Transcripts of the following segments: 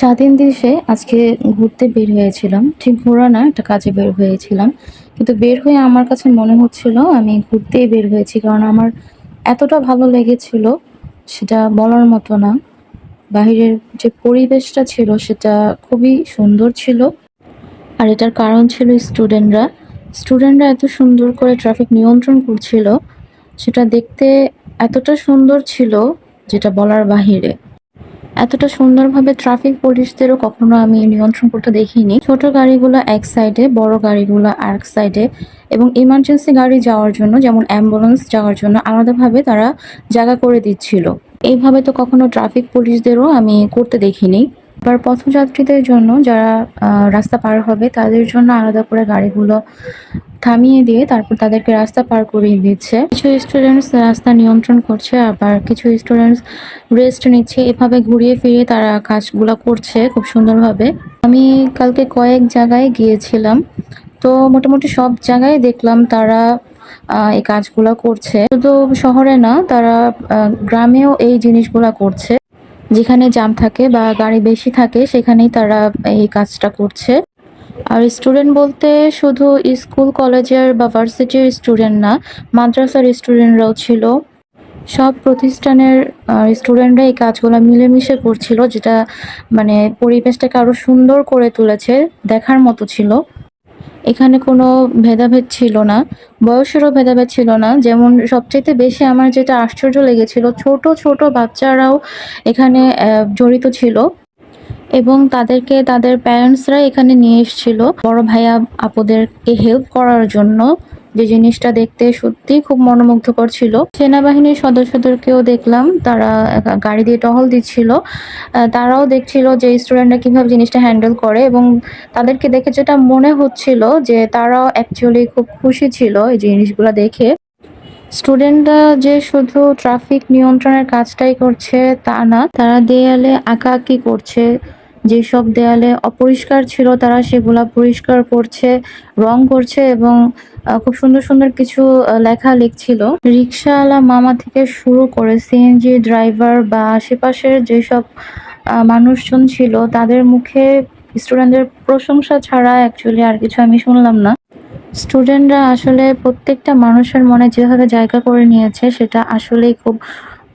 স্বাধীন দেশে আজকে ঘুরতে বের হয়েছিলাম। ঠিক ঘোরা না একটা কাজে বের হয়েছিলাম। কিন্তু বের হয়ে আমার কাছে মনে হচ্ছিল আমি ঘুরতেই বের হয়েছি, কারণ আমার এতটা ভালো লেগেছিল সেটা বলার মতো না। বাহিরের যে পরিবেশটা ছিল সেটা খুবই সুন্দর ছিল। আর এটার কারণ ছিল স্টুডেন্টরা। স্টুডেন্টরা এত সুন্দর করে ট্রাফিক নিয়ন্ত্রণ করছিল, সেটা দেখতে এতটা সুন্দর ছিল যেটা বলার বাহিরে। এতটা সুন্দরভাবে ট্রাফিক পুলিশদেরও কখনো আমি নিয়ন্ত্রণ করতে দেখিনি। ছোট গাড়িগুলো এক সাইডে বড় গাড়িগুলো এক সাইডে এবং ইমার্জেন্সি গাড়ি যাওয়ার জন্য, যেমন অ্যাম্বুলেন্স যাওয়ার জন্য আলাদাভাবে তারা জায়গা করে দিচ্ছিল। এইভাবে তো কখনো ট্রাফিক পুলিশদেরও আমি করতে দেখিনি। আবার পথযাত্রীদের জন্য যারা রাস্তা পার হবে, তাদের জন্য আলাদা করে গাড়িগুলো থামিয়ে দিয়ে তারপর তাদেরকে রাস্তা পার করিয়ে দিচ্ছে। কিছু স্টুডেন্টস রাস্তা নিয়ন্ত্রণ করছে, আবার কিছু স্টুডেন্টস রেস্ট নিচ্ছে। এভাবে ঘুরিয়ে ফিরিয়ে তারা কাজগুলো করছে খুব সুন্দরভাবে। আমি কালকে কয়েক জায়গায় গিয়েছিলাম, তো মোটামুটি সব জায়গায় দেখলাম তারা এই কাজগুলো করছে। শুধু শহরে না, তারা গ্রামেও এই জিনিসগুলা করছে। যেখানে জাম থাকে বা গাড়ি বেশি থাকে, সেখানেই তারা এই কাজটা করছে। আর স্টুডেন্ট বলতে শুধু স্কুল কলেজের বা ভার্সিটির স্টুডেন্ট না, মাদ্রাসার স্টুডেন্টরাও ছিল। সব প্রতিষ্ঠানের স্টুডেন্টরা এই কাজগুলো মিলেমিশে করছিল, যেটা মানে পরিবেশটাকে আরও সুন্দর করে তুলেছে, দেখার মতো ছিল। এখানে কোনো ভেদাভেদ ছিল না, বয়সেরও ভেদাভেদ ছিল না। যেমন সবচেয়ে বেশি আমার যেটা আশ্চর্য লেগেছিল, ছোট ছোট বাচ্চারাও এখানে জড়িত ছিল এবং তাদেরকে তাদের প্যারেন্টসরা এখানে নিয়ে এসেছিল। বড় ভাইয়া আপুদেরকে হেল্প করার জন্য যে জিনিসটা দেখতে সত্যি খুব মনোমুগ্ধকর ছিল। সেনাবাহিনীর সদস্যদেরকেও দেখলাম, তারা গাড়ি দিয়ে টহল দিচ্ছিল। তারাও দেখছিল যে স্টুডেন্টরা কীভাবে জিনিসটা হ্যান্ডেল করে এবং তাদেরকে দেখে যেটা মনে হচ্ছিল যে তারাও অ্যাকচুয়ালি খুব খুশি ছিল এই জিনিসগুলো দেখে। স্টুডেন্টরা যে শুধু ট্রাফিক নিয়ন্ত্রণের কাজটাই করছে তা না, তারা দেয়ালে আঁকাআঁকি করছে। যেসব দেয়ালে অপরিষ্কার ছিল তারা সেগুলা পরিষ্কার করছে, রং করছে এবং খুব সুন্দর সুন্দর কিছু লেখা লিখছিল। রিক্সাওয়ালা মামা থেকে শুরু করে সিএনজি ড্রাইভার বা আশেপাশের যেসব মানুষজন ছিল তাদের মুখে স্টুডেন্টদের প্রশংসা ছাড়া অ্যাকচুয়ালি আর কিছু আমি শুনলাম না। স্টুডেন্টরা আসলে প্রত্যেকটা মানুষের মনে যেভাবে জায়গা করে নিয়েছে সেটা আসলেই খুব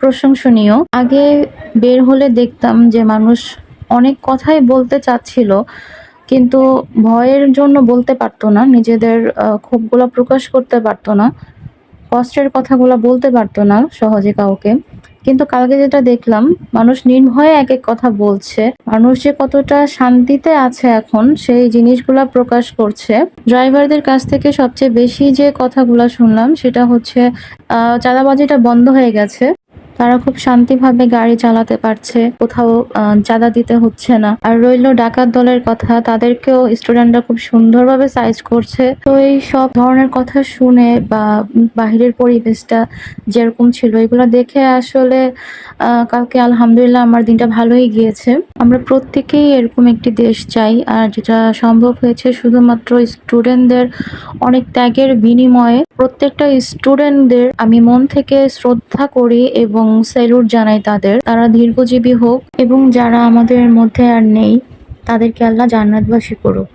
প্রশংসনীয়। আগে বের হলে দেখতাম যে মানুষ অনেক কথাই বলতে চাচ্ছিল, কিন্তু ভয়ের জন্য বলতে পারতো না, নিজেদের ক্ষোভগুলো প্রকাশ করতে পারতো না, কষ্টের কথাগুলো বলতে পারতো না সহজে কাউকে। কিন্তু কালকে যেটা দেখলাম, মানুষ নির্ভয়ে এক এক কথা বলছে। মানুষ যে কতটা শান্তিতে আছে এখন, সেই জিনিসগুলা প্রকাশ করছে। ড্রাইভারদের কাছ থেকে সবচেয়ে বেশি যে কথাগুলো শুনলাম, সেটা হচ্ছে চাঁদাবাজিটা বন্ধ হয়ে গেছে। তারা খুব শান্তিভাবে গাড়ি চালাতে পারছে। কোথাও চাঁদা দিতে হচ্ছে না। আর রইল ডাকাত দলের কথা। তাদেরকেও স্টুডেন্টরা খুব সুন্দরভাবে সাইজ করছে। তো এই সব ধরনের কথা শুনে বা বাহিরের পরিবেশটা যেরকম ছিল, এগুলো দেখে আসলে কালকে আলহামদুলিল্লাহ আমার দিনটা ভালোই গিয়েছে। আমরা প্রত্যেকেই এরকম একটি দেশ চাই। আর যেটা সম্ভব হয়েছে শুধুমাত্র স্টুডেন্টদের অনেক ত্যাগের বিনিময়ে প্রত্যেকটা স্টুডেন্টদের আমি মন থেকে শ্রদ্ধা করি এবং স্যালুট জানাই তাদের। তারা দীর্ঘজীবী হোক এবং যারা আমাদের মধ্যে আর নেই, তাদেরকে আল্লাহ জান্নাতবাসী করুক।